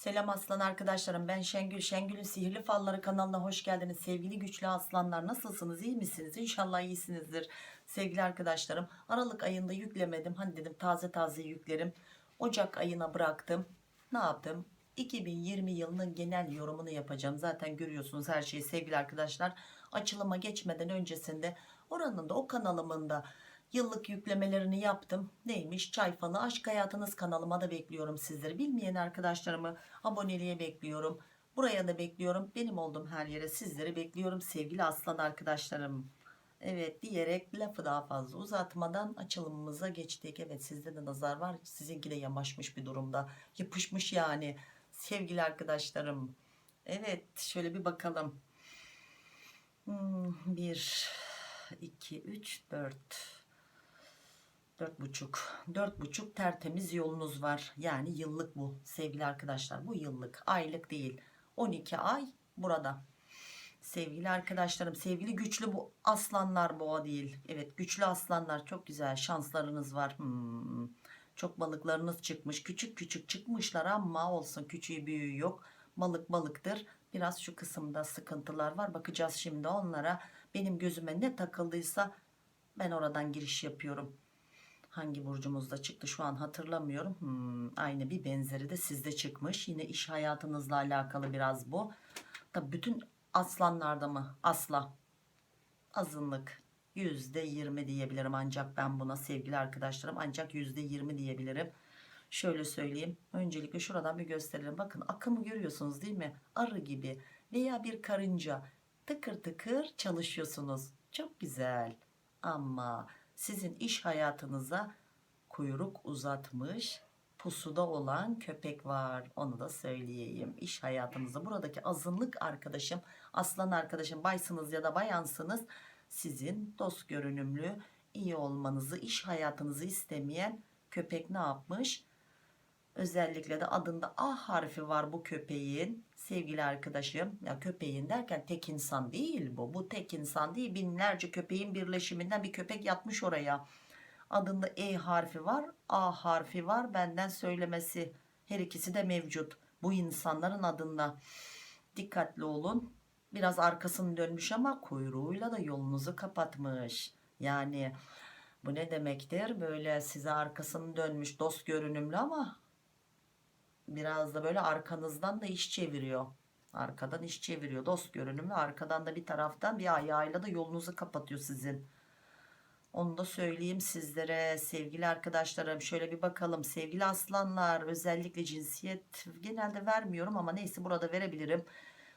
Selam aslan arkadaşlarım. Ben Şengül. Şengül'ün Sihirli Falları kanalına hoş geldiniz. Sevgili güçlü aslanlar nasılsınız? İyi misiniz? İnşallah iyisinizdir. Sevgili arkadaşlarım Aralık ayında yüklemedim. Hani dedim taze taze yüklerim. Ocak ayına bıraktım. Ne yaptım? 2020 yılının genel yorumunu yapacağım. Zaten görüyorsunuz her şeyi sevgili arkadaşlar. Açılıma geçmeden öncesinde oranın da o kanalımın da Yıllık yüklemelerini yaptım. Neymiş? Çay Falı Aşk Hayatınız kanalıma da bekliyorum sizleri. Bilmeyen arkadaşlarımı aboneliğe bekliyorum. Buraya da bekliyorum. Benim olduğum her yere sizleri bekliyorum sevgili aslan arkadaşlarım. Evet diyerek lafı daha fazla uzatmadan açılımımıza geçtik. Evet sizde de nazar var. Sizinki de yamaşmış bir durumda. Yapışmış yani sevgili arkadaşlarım. Evet şöyle bir bakalım. Hmm, bir, iki, üç, dört. Dört buçuk. Dört buçuk tertemiz yolunuz var. Yani yıllık bu sevgili arkadaşlar. Bu yıllık. Aylık değil. 12 ay burada. Sevgili arkadaşlarım. Sevgili güçlü bu aslanlar boğa değil. Evet güçlü aslanlar çok güzel. Şanslarınız var. Hmm. Çok balıklarınız çıkmış. Küçük küçük çıkmışlar ama olsun. Küçüğü büyüğü yok. Balık balıktır. Biraz şu kısımda sıkıntılar var. Bakacağız şimdi onlara. Benim gözüme ne takıldıysa ben oradan giriş yapıyorum hangi burcumuzda çıktı şu an hatırlamıyorum. Hmm, aynı bir benzeri de sizde çıkmış. Yine iş hayatınızla alakalı biraz bu. Tabii bütün aslanlarda mı? Asla. Azınlık yüzde yirmi diyebilirim ancak ben buna sevgili arkadaşlarım. Ancak yüzde yirmi diyebilirim. Şöyle söyleyeyim öncelikle şuradan bir gösterelim. Bakın akımı görüyorsunuz değil mi? Arı gibi veya bir karınca. Tıkır tıkır çalışıyorsunuz. Çok güzel. Ama sizin iş hayatınıza kuyruk uzatmış pusuda olan köpek var. Onu da söyleyeyim. İş hayatınızda buradaki azınlık arkadaşım aslan arkadaşım baysınız ya da bayansınız sizin dost görünümlü iyi olmanızı iş hayatınızı istemeyen köpek ne yapmış özellikle de adında A harfi var bu köpeğin. Sevgili arkadaşım ya köpeğin derken tek insan değil bu. Bu tek insan değil binlerce köpeğin birleşiminden bir köpek yatmış oraya. Adında E harfi var A harfi var benden söylemesi her ikisi de mevcut bu insanların adında. Dikkatli olun. Biraz arkasını dönmüş ama kuyruğuyla da yolunuzu kapatmış. Yani bu ne demektir? Böyle size arkasını dönmüş dost görünümlü ama biraz da böyle arkanızdan da iş çeviriyor. Arkadan iş çeviriyor. Dost görünümlü arkadan da bir taraftan bir ayağıyla da yolunuzu kapatıyor sizin. Onu da söyleyeyim sizlere sevgili arkadaşlarım. Şöyle bir bakalım. Sevgili aslanlar özellikle cinsiyet genelde vermiyorum ama neyse burada verebilirim.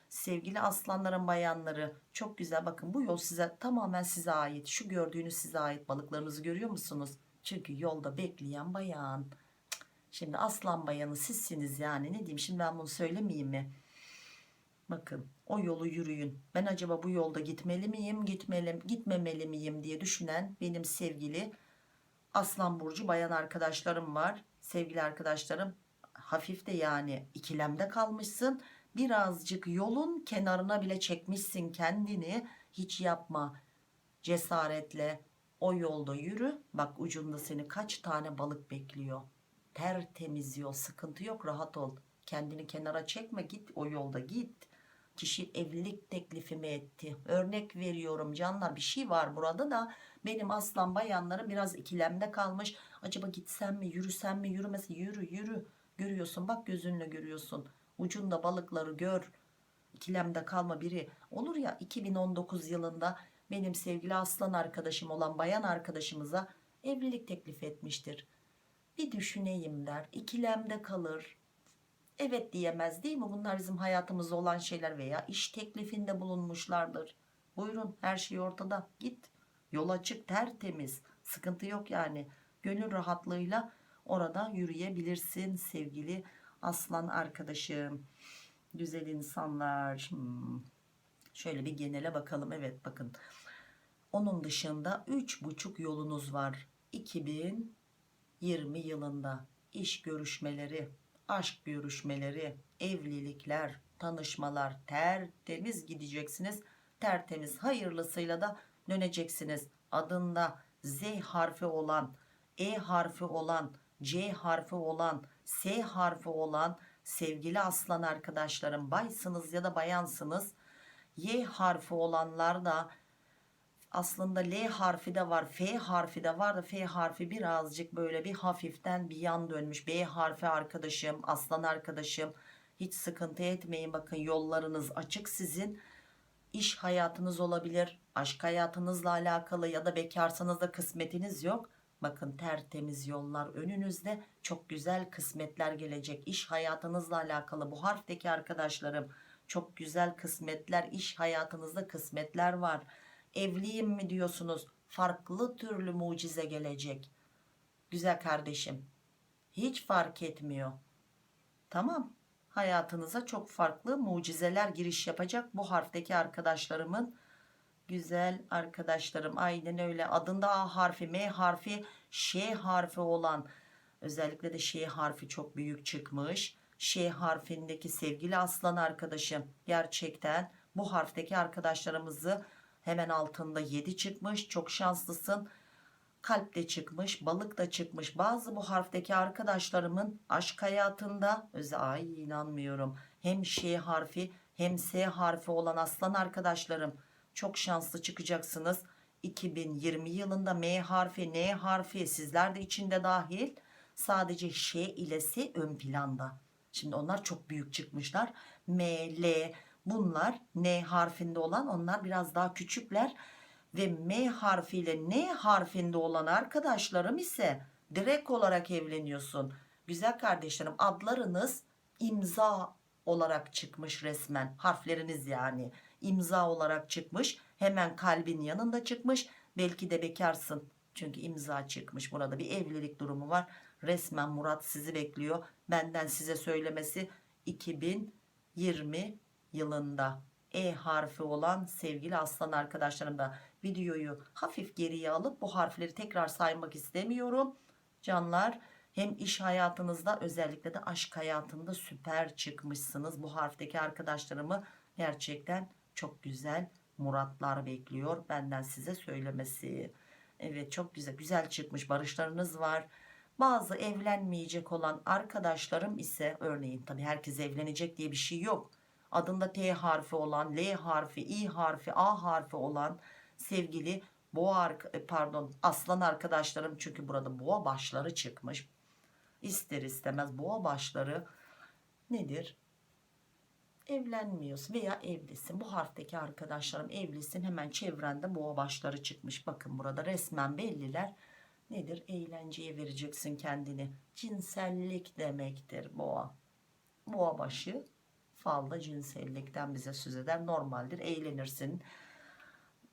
Sevgili aslanların bayanları çok güzel. Bakın bu yol size tamamen size ait. Şu gördüğünüz size ait balıklarınızı görüyor musunuz? Çünkü yolda bekleyen bayan Şimdi aslan bayanı sizsiniz yani ne diyeyim şimdi ben bunu söylemeyeyim mi? Bakın o yolu yürüyün. Ben acaba bu yolda gitmeli miyim, gitmeli, gitmemeli miyim diye düşünen benim sevgili Aslan Burcu bayan arkadaşlarım var. Sevgili arkadaşlarım hafif de yani ikilemde kalmışsın. Birazcık yolun kenarına bile çekmişsin kendini. Hiç yapma. Cesaretle o yolda yürü. Bak ucunda seni kaç tane balık bekliyor tertemiz yol sıkıntı yok rahat ol. Kendini kenara çekme git o yolda git. Kişi evlilik teklifimi etti. Örnek veriyorum canlar bir şey var burada da benim aslan bayanları biraz ikilemde kalmış. Acaba gitsem mi yürüsem mi yürümesi yürü yürü. Görüyorsun bak gözünle görüyorsun. Ucunda balıkları gör. İkilemde kalma biri. Olur ya 2019 yılında benim sevgili aslan arkadaşım olan bayan arkadaşımıza evlilik teklif etmiştir bir düşüneyim der ikilemde kalır. Evet diyemez değil mi? Bunlar bizim hayatımızda olan şeyler veya iş teklifinde bulunmuşlardır. Buyurun her şey ortada. Git yol açık tertemiz. Sıkıntı yok yani. Gönül rahatlığıyla orada yürüyebilirsin sevgili aslan arkadaşım. Güzel insanlar. Hmm. şöyle bir genele bakalım. Evet bakın. Onun dışında üç buçuk yolunuz var. 2000 20 yılında iş görüşmeleri, aşk görüşmeleri, evlilikler, tanışmalar tertemiz gideceksiniz. Tertemiz hayırlısıyla da döneceksiniz. Adında Z harfi olan, E harfi olan, C harfi olan, S harfi olan Sevgili aslan arkadaşlarım baysınız ya da bayansınız. Y harfi olanlar da aslında L harfi de var F harfi de var da F harfi birazcık böyle bir hafiften bir yan dönmüş. B harfi arkadaşım aslan arkadaşım. Hiç sıkıntı etmeyin bakın yollarınız açık sizin. İş hayatınız olabilir aşk hayatınızla alakalı ya da bekarsanız da kısmetiniz yok. Bakın tertemiz yollar önünüzde çok güzel kısmetler gelecek. İş hayatınızla alakalı bu harfteki arkadaşlarım çok güzel kısmetler iş hayatınızda kısmetler var evliyim mi diyorsunuz? Farklı türlü mucize gelecek. Güzel kardeşim hiç fark etmiyor. Tamam hayatınıza çok farklı mucizeler giriş yapacak bu harfteki arkadaşlarımın. Güzel arkadaşlarım aynen öyle. Adında A harfi M harfi Ş harfi olan özellikle de Ş harfi çok büyük çıkmış. Ş harfindeki sevgili aslan arkadaşım gerçekten bu harfteki arkadaşlarımızı hemen altında 7 çıkmış çok şanslısın. Kalp de çıkmış balık da çıkmış. Bazı bu harfteki arkadaşlarımın aşk hayatında özel ay inanmıyorum. Hem Ş harfi hem S harfi olan aslan arkadaşlarım çok şanslı çıkacaksınız. 2020 yılında M harfi N harfi sizler de içinde dahil. Sadece Ş ile S ön planda. Şimdi onlar çok büyük çıkmışlar. M, L bunlar N harfinde olan onlar biraz daha küçükler. Ve M harfiyle N harfinde olan arkadaşlarım ise direkt olarak evleniyorsun. Güzel kardeşlerim adlarınız imza olarak çıkmış resmen. Harfleriniz yani. İmza olarak çıkmış hemen kalbin yanında çıkmış. Belki de bekarsın. Çünkü imza çıkmış. Burada bir evlilik durumu var. Resmen Murat sizi bekliyor. Benden size söylemesi 2020 yılında E harfi olan sevgili aslan arkadaşlarım da videoyu hafif geriye alıp bu harfleri tekrar saymak istemiyorum. Canlar hem iş hayatınızda özellikle de aşk hayatında süper çıkmışsınız. Bu harfteki arkadaşlarımı gerçekten çok güzel muratlar bekliyor. Benden size söylemesi. Evet çok güzel güzel çıkmış barışlarınız var. Bazı evlenmeyecek olan arkadaşlarım ise örneğin tabi herkes evlenecek diye bir şey yok. Adında T harfi olan, L harfi, I harfi, A harfi olan sevgili boğa e, pardon aslan arkadaşlarım çünkü burada boğa başları çıkmış. İster istemez boğa başları nedir? Evlenmiyorsun veya evlisin. Bu harfteki arkadaşlarım evlisin. Hemen çevrende boğa başları çıkmış. Bakın burada resmen belliler. Nedir? Eğlenceye vereceksin kendini. Cinsellik demektir boğa. Boğa başı falda cinsellikten bize söz eder. Normaldir. Eğlenirsin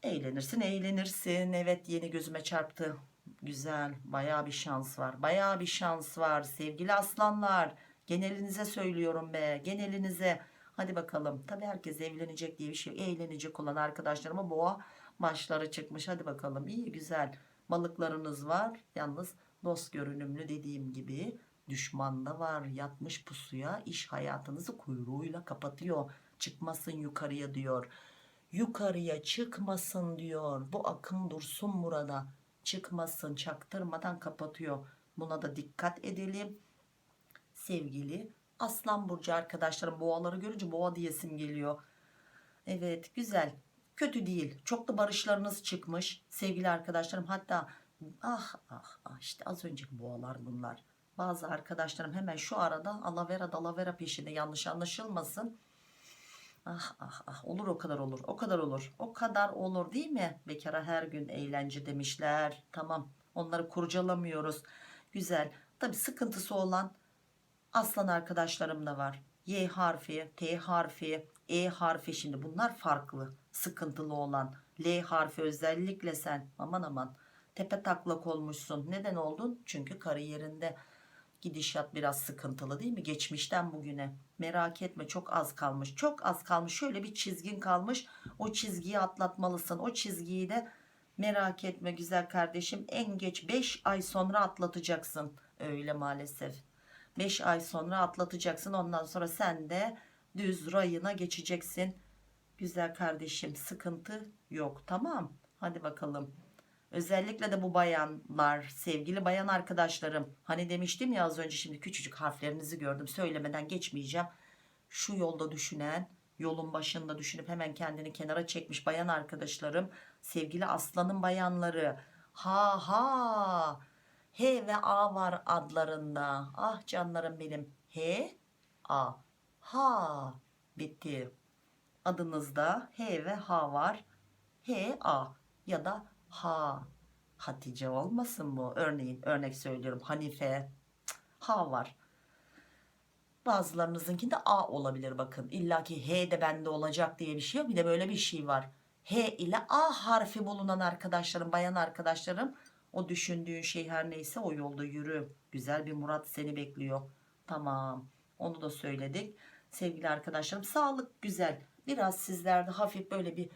Eğlenirsin eğlenirsin. Evet yeni gözüme çarptı. Güzel. Baya bir şans var. Baya bir şans var. Sevgili aslanlar. Genelinize söylüyorum be. Genelinize. Hadi bakalım. Tabi herkes evlenecek diye bir şey. Eğlenecek olan arkadaşlarıma boğa başları çıkmış. Hadi bakalım. İyi güzel. Balıklarınız var. Yalnız dost görünümlü dediğim gibi düşman da var. Yatmış pusuya iş hayatınızı kuyruğuyla kapatıyor. Çıkmasın yukarıya diyor yukarıya çıkmasın diyor. Bu akım dursun burada. Çıkmasın çaktırmadan kapatıyor. Buna da dikkat edelim. Sevgili Aslan Burcu arkadaşlarım boğaları görünce boğa diyesim geliyor. Evet güzel. Kötü değil. Çok da barışlarınız çıkmış. Sevgili arkadaşlarım hatta ah ah ah işte az önceki boğalar bunlar. Bazı arkadaşlarım hemen şu arada alavera dalavera peşinde yanlış anlaşılmasın Ah ah ah olur o kadar olur o kadar olur o kadar olur değil mi? Bekara her gün eğlence demişler tamam onları kurcalamıyoruz güzel tabi sıkıntısı olan aslan arkadaşlarım da var. Y harfi, T harfi, E harfi şimdi bunlar farklı sıkıntılı olan. L harfi özellikle sen aman aman tepe taklak olmuşsun. Neden oldun? Çünkü kariyerinde Gidişat biraz sıkıntılı değil mi? Geçmişten bugüne. Merak etme çok az kalmış. Çok az kalmış. Şöyle bir çizgin kalmış. O çizgiyi atlatmalısın. O çizgiyi de merak etme güzel kardeşim. En geç 5 ay sonra atlatacaksın. Öyle maalesef. 5 ay sonra atlatacaksın. Ondan sonra sen de düz rayına geçeceksin. Güzel kardeşim sıkıntı yok. Tamam. Hadi bakalım. Özellikle de bu bayanlar, sevgili bayan arkadaşlarım. Hani demiştim ya az önce şimdi küçücük harflerinizi gördüm. Söylemeden geçmeyeceğim. Şu yolda düşünen, yolun başında düşünüp hemen kendini kenara çekmiş bayan arkadaşlarım. Sevgili aslanın bayanları. Ha ha. H ve A var adlarında. Ah canlarım benim. H, A. Ha. Bitti. Adınızda H ve H var. H, A ya da Ha. Hatice olmasın bu? Örneğin örnek söylüyorum. Hanife. Ha var. Bazılarınızınkinde A olabilir bakın. İlla ki H de bende olacak diye bir şey yok. Bir de böyle bir şey var. H ile A harfi bulunan arkadaşlarım, bayan arkadaşlarım o düşündüğün şey her neyse o yolda yürü. Güzel bir murat seni bekliyor. Tamam. Onu da söyledik. Sevgili arkadaşlarım sağlık güzel. Biraz sizlerde hafif böyle bir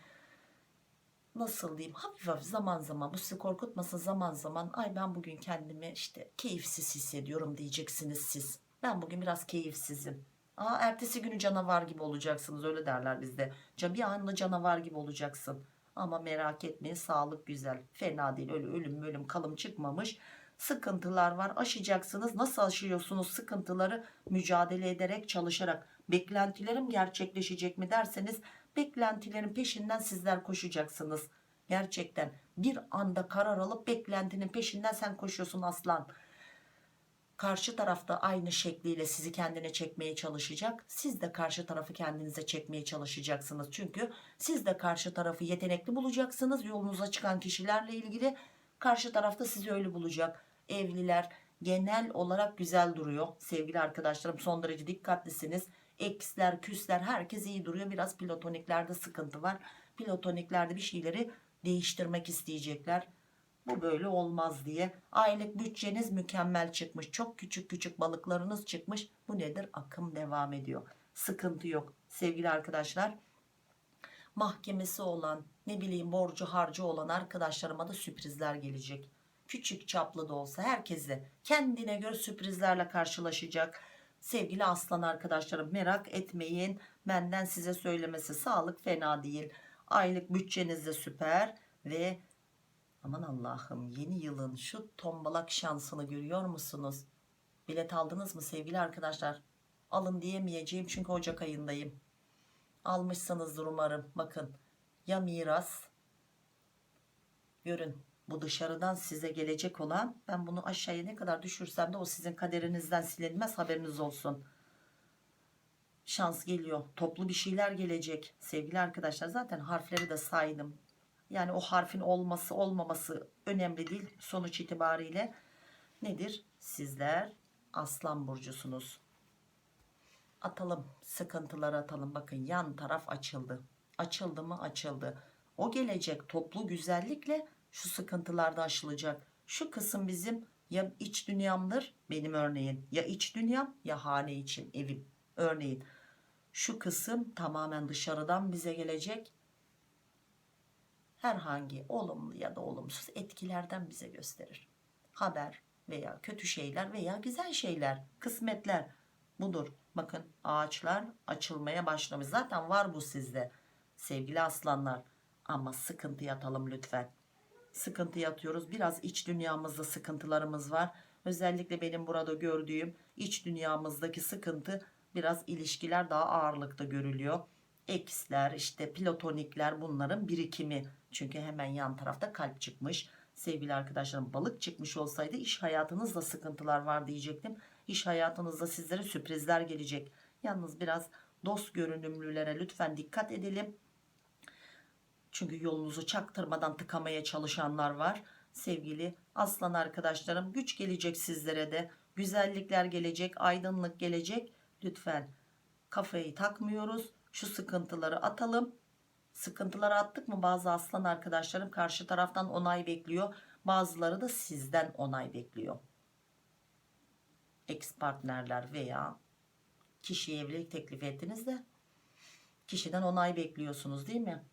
nasıl diyeyim hafif hafif zaman zaman bu sizi korkutmasın zaman zaman ay ben bugün kendimi işte keyifsiz hissediyorum diyeceksiniz siz. Ben bugün biraz keyifsizim. Aa, ertesi günü canavar gibi olacaksınız öyle derler bizde. Ca- Bir anda canavar gibi olacaksın. Ama merak etmeyin sağlık güzel. Fena değil öyle ölüm ölüm kalım çıkmamış. Sıkıntılar var aşacaksınız. Nasıl aşıyorsunuz sıkıntıları? Mücadele ederek çalışarak. Beklentilerim gerçekleşecek mi derseniz beklentilerin peşinden sizler koşacaksınız. Gerçekten bir anda karar alıp beklentinin peşinden sen koşuyorsun aslan. Karşı tarafta aynı şekliyle sizi kendine çekmeye çalışacak. Siz de karşı tarafı kendinize çekmeye çalışacaksınız. Çünkü siz de karşı tarafı yetenekli bulacaksınız. Yolunuza çıkan kişilerle ilgili karşı tarafta sizi öyle bulacak. Evliler genel olarak güzel duruyor. Sevgili arkadaşlarım son derece dikkatlisiniz. Eksler, küsler herkes iyi duruyor. Biraz platoniklerde sıkıntı var. Platoniklerde bir şeyleri değiştirmek isteyecekler. Bu böyle olmaz diye. Aylık bütçeniz mükemmel çıkmış. Çok küçük küçük balıklarınız çıkmış. Bu nedir? Akım devam ediyor. Sıkıntı yok. Sevgili arkadaşlar mahkemesi olan ne bileyim borcu harcı olan arkadaşlarıma da sürprizler gelecek. Küçük çaplı da olsa herkese kendine göre sürprizlerle karşılaşacak. Sevgili aslan arkadaşlarım merak etmeyin. Benden size söylemesi sağlık fena değil. Aylık bütçeniz de süper ve aman Allah'ım yeni yılın şu tombalak şansını görüyor musunuz? Bilet aldınız mı sevgili arkadaşlar? Alın diyemeyeceğim çünkü Ocak ayındayım. Almışsınızdır umarım. Bakın ya miras görün bu dışarıdan size gelecek olan ben bunu aşağıya ne kadar düşürsem de o sizin kaderinizden silinmez haberiniz olsun. Şans geliyor. Toplu bir şeyler gelecek. Sevgili arkadaşlar zaten harfleri de saydım. Yani o harfin olması olmaması önemli değil. Sonuç itibariyle nedir? Sizler aslan burcusunuz atalım sıkıntıları atalım bakın yan taraf açıldı açıldı mı açıldı o gelecek toplu güzellikle şu sıkıntılar da aşılacak şu kısım bizim ya iç dünyamdır benim örneğin ya iç dünyam ya hane için evim örneğin şu kısım tamamen dışarıdan bize gelecek herhangi olumlu ya da olumsuz etkilerden bize gösterir haber veya kötü şeyler veya güzel şeyler kısmetler budur. Bakın ağaçlar açılmaya başlamış. Zaten var bu sizde sevgili aslanlar. Ama sıkıntı yatalım lütfen. Sıkıntı yatıyoruz. Biraz iç dünyamızda sıkıntılarımız var. Özellikle benim burada gördüğüm iç dünyamızdaki sıkıntı biraz ilişkiler daha ağırlıkta görülüyor. Eksler işte platonikler bunların birikimi. Çünkü hemen yan tarafta kalp çıkmış. Sevgili arkadaşlarım balık çıkmış olsaydı iş hayatınızda sıkıntılar var diyecektim. İş hayatınızda sizlere sürprizler gelecek. Yalnız biraz dost görünümlülere lütfen dikkat edelim. Çünkü yolunuzu çaktırmadan tıkamaya çalışanlar var. Sevgili aslan arkadaşlarım güç gelecek sizlere de. Güzellikler gelecek, aydınlık gelecek. Lütfen kafayı takmıyoruz. Şu sıkıntıları atalım. Sıkıntıları attık mı bazı aslan arkadaşlarım karşı taraftan onay bekliyor. Bazıları da sizden onay bekliyor ex partnerler veya kişiye evlilik teklif ettiniz de kişiden onay bekliyorsunuz değil mi?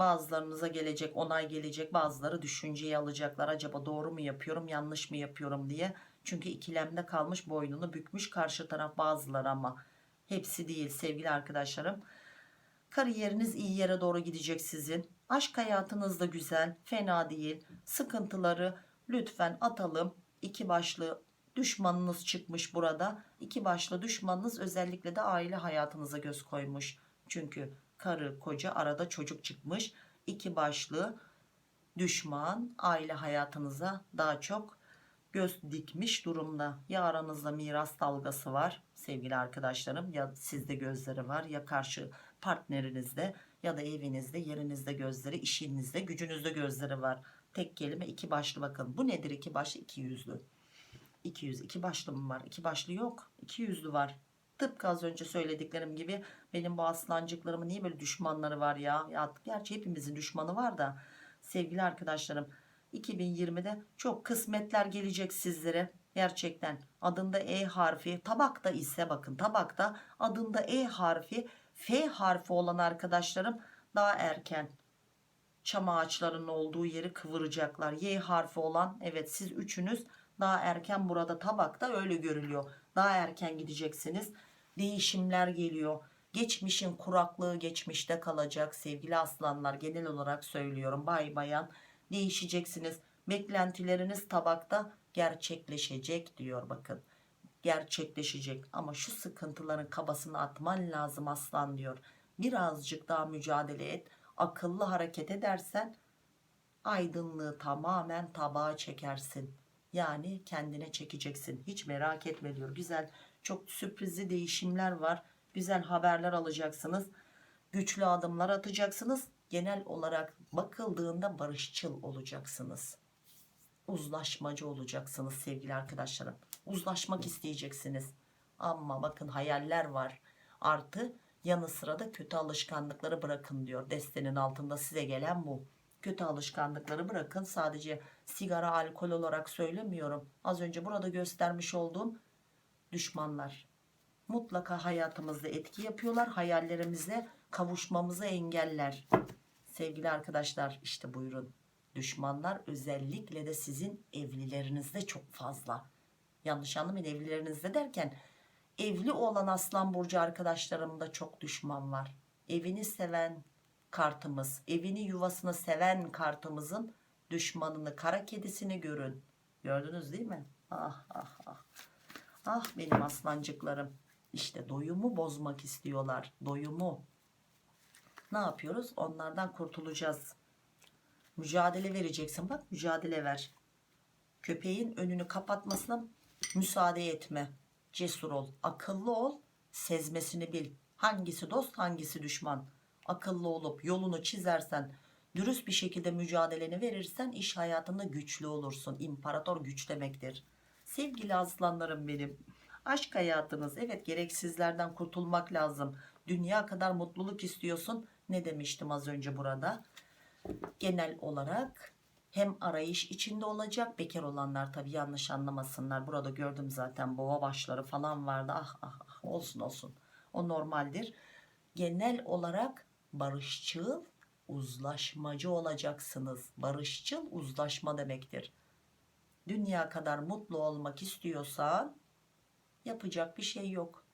Bazılarınıza gelecek onay gelecek bazıları düşünceyi alacaklar acaba doğru mu yapıyorum yanlış mı yapıyorum diye. Çünkü ikilemde kalmış boynunu bükmüş karşı taraf bazıları ama hepsi değil sevgili arkadaşlarım. Kariyeriniz iyi yere doğru gidecek sizin. Aşk hayatınız da güzel, fena değil. Sıkıntıları lütfen atalım. İki başlı düşmanınız çıkmış burada. İki başlı düşmanınız özellikle de aile hayatınıza göz koymuş. Çünkü karı koca arada çocuk çıkmış. İki başlı düşman aile hayatınıza daha çok göz dikmiş durumda. Ya aranızda miras dalgası var sevgili arkadaşlarım ya sizde gözleri var ya karşı partnerinizde ya da evinizde yerinizde gözleri işinizde gücünüzde gözleri var. Tek kelime iki başlı bakın. Bu nedir iki başlı? iki yüzlü. İki yüz. iki başlı mı var? İki başlı yok. iki yüzlü var. Tıpkı az önce söylediklerim gibi benim bu aslancıklarımın niye böyle düşmanları var ya? ya gerçi hepimizin düşmanı var da sevgili arkadaşlarım 2020'de çok kısmetler gelecek sizlere. Gerçekten adında E harfi tabakta ise bakın tabakta adında E harfi F harfi olan arkadaşlarım daha erken çam ağaçlarının olduğu yeri kıvıracaklar. Y harfi olan evet siz üçünüz daha erken burada tabakta öyle görülüyor. Daha erken gideceksiniz. Değişimler geliyor. Geçmişin kuraklığı geçmişte kalacak sevgili aslanlar genel olarak söylüyorum bay bayan değişeceksiniz. Beklentileriniz tabakta gerçekleşecek diyor bakın. Gerçekleşecek ama şu sıkıntıların kabasını atman lazım aslan diyor. Birazcık daha mücadele et. Akıllı hareket edersen aydınlığı tamamen tabağa çekersin. Yani kendine çekeceksin. Hiç merak etme diyor. Güzel çok sürprizli değişimler var. Güzel haberler alacaksınız. Güçlü adımlar atacaksınız. Genel olarak bakıldığında barışçıl olacaksınız. Uzlaşmacı olacaksınız sevgili arkadaşlarım. Uzlaşmak isteyeceksiniz. Ama bakın hayaller var. Artı yanı sıra da kötü alışkanlıkları bırakın diyor. Destenin altında size gelen bu. Kötü alışkanlıkları bırakın. Sadece sigara, alkol olarak söylemiyorum. Az önce burada göstermiş olduğum düşmanlar. Mutlaka hayatımızda etki yapıyorlar. Hayallerimize kavuşmamızı engeller. Sevgili arkadaşlar işte buyurun. Düşmanlar özellikle de sizin evlilerinizde çok fazla. Yanlış anlamayın evlilerinizde derken evli olan aslan burcu arkadaşlarımda çok düşman var. Evini seven kartımız, evini yuvasını seven kartımızın düşmanını, kara kedisini görün. Gördünüz değil mi? Ah ah ah. Ah benim aslancıklarım. İşte doyumu bozmak istiyorlar. Doyumu. Ne yapıyoruz? Onlardan kurtulacağız. Mücadele vereceksin. Bak mücadele ver. Köpeğin önünü kapatmasına müsaade etme. Cesur ol. Akıllı ol. Sezmesini bil. Hangisi dost hangisi düşman. Akıllı olup yolunu çizersen dürüst bir şekilde mücadeleni verirsen iş hayatında güçlü olursun. İmparator güç demektir. Sevgili aslanlarım benim. Aşk hayatınız evet gereksizlerden kurtulmak lazım. Dünya kadar mutluluk istiyorsun. Ne demiştim az önce burada? Genel olarak hem arayış içinde olacak bekar olanlar tabii yanlış anlamasınlar. Burada gördüm zaten boğa başları falan vardı. Ah ah ah olsun olsun. O normaldir. Genel olarak barışçıl, uzlaşmacı olacaksınız. Barışçıl uzlaşma demektir. Dünya kadar mutlu olmak istiyorsan yapacak bir şey yok.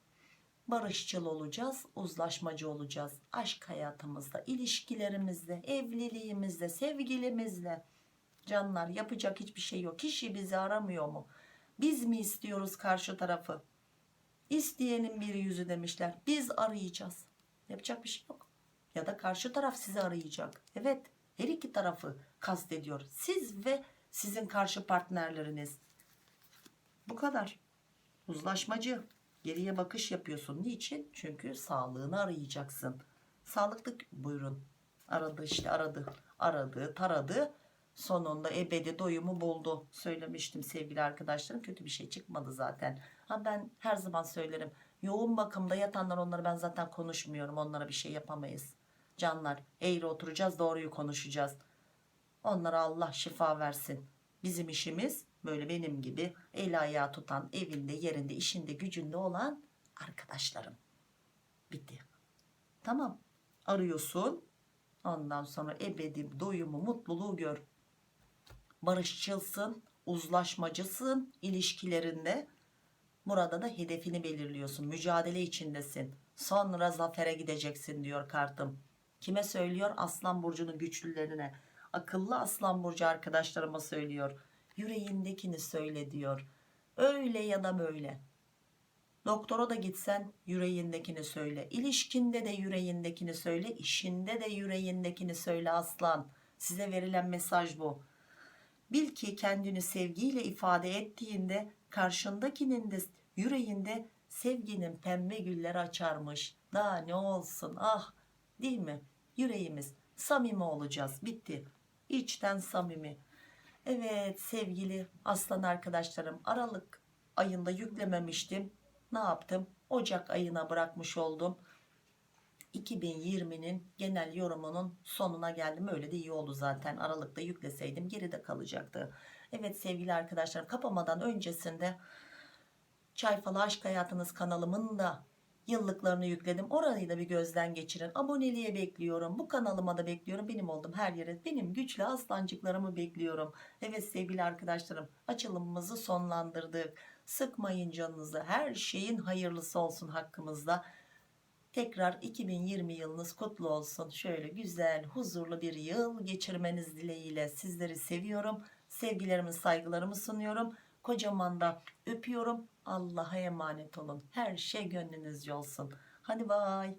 Barışçıl olacağız, uzlaşmacı olacağız. Aşk hayatımızda, ilişkilerimizde, evliliğimizde, sevgilimizle. Canlar yapacak hiçbir şey yok. Kişi bizi aramıyor mu? Biz mi istiyoruz karşı tarafı? İsteyenin bir yüzü demişler. Biz arayacağız. Yapacak bir şey yok. Ya da karşı taraf sizi arayacak. Evet her iki tarafı kastediyor. Siz ve sizin karşı partnerleriniz. Bu kadar. Uzlaşmacı. Geriye bakış yapıyorsun. Niçin? Çünkü sağlığını arayacaksın. Sağlıklı buyurun. Aradı işte aradı. Aradı taradı. Sonunda ebedi doyumu buldu. Söylemiştim sevgili arkadaşlarım. Kötü bir şey çıkmadı zaten. Ha ben her zaman söylerim. Yoğun bakımda yatanlar onları ben zaten konuşmuyorum. Onlara bir şey yapamayız. Canlar eğri oturacağız doğruyu konuşacağız. Onlara Allah şifa versin. Bizim işimiz böyle benim gibi el ayağı tutan evinde yerinde işinde gücünde olan arkadaşlarım. Bitti. Tamam. Arıyorsun. Ondan sonra ebedi doyumu mutluluğu gör. Barışçılsın, uzlaşmacısın ilişkilerinde. Burada da hedefini belirliyorsun. Mücadele içindesin. Sonra zafere gideceksin diyor kartım. Kime söylüyor? Aslan burcunun güçlülerine. Akıllı aslan burcu arkadaşlarıma söylüyor. Yüreğindekini söyle diyor. Öyle ya da böyle. Doktora da gitsen yüreğindekini söyle. İlişkinde de yüreğindekini söyle. işinde de yüreğindekini söyle aslan. Size verilen mesaj bu. Bil ki kendini sevgiyle ifade ettiğinde karşındakinin de yüreğinde sevginin pembe güller açarmış. Daha ne olsun ah değil mi? Yüreğimiz samimi olacağız. Bitti. İçten samimi. Evet sevgili aslan arkadaşlarım Aralık ayında yüklememiştim. Ne yaptım? Ocak ayına bırakmış oldum. 2020'nin genel yorumunun sonuna geldim. Öyle de iyi oldu zaten. Aralıkta yükleseydim geride kalacaktı. Evet sevgili arkadaşlarım kapamadan öncesinde Çay Falı Aşk Hayatınız kanalımın da yıllıklarını yükledim. Orayı da bir gözden geçirin. Aboneliğe bekliyorum. Bu kanalıma da bekliyorum. Benim oldum her yere. Benim güçlü aslancıklarımı bekliyorum. Evet sevgili arkadaşlarım açılımımızı sonlandırdık. Sıkmayın canınızı. Her şeyin hayırlısı olsun hakkımızda. Tekrar 2020 yılınız kutlu olsun. Şöyle güzel, huzurlu bir yıl geçirmeniz dileğiyle sizleri seviyorum. Sevgilerimi, saygılarımı sunuyorum. Kocaman da öpüyorum. Allah'a emanet olun. Her şey gönlünüzce olsun. Hadi bay.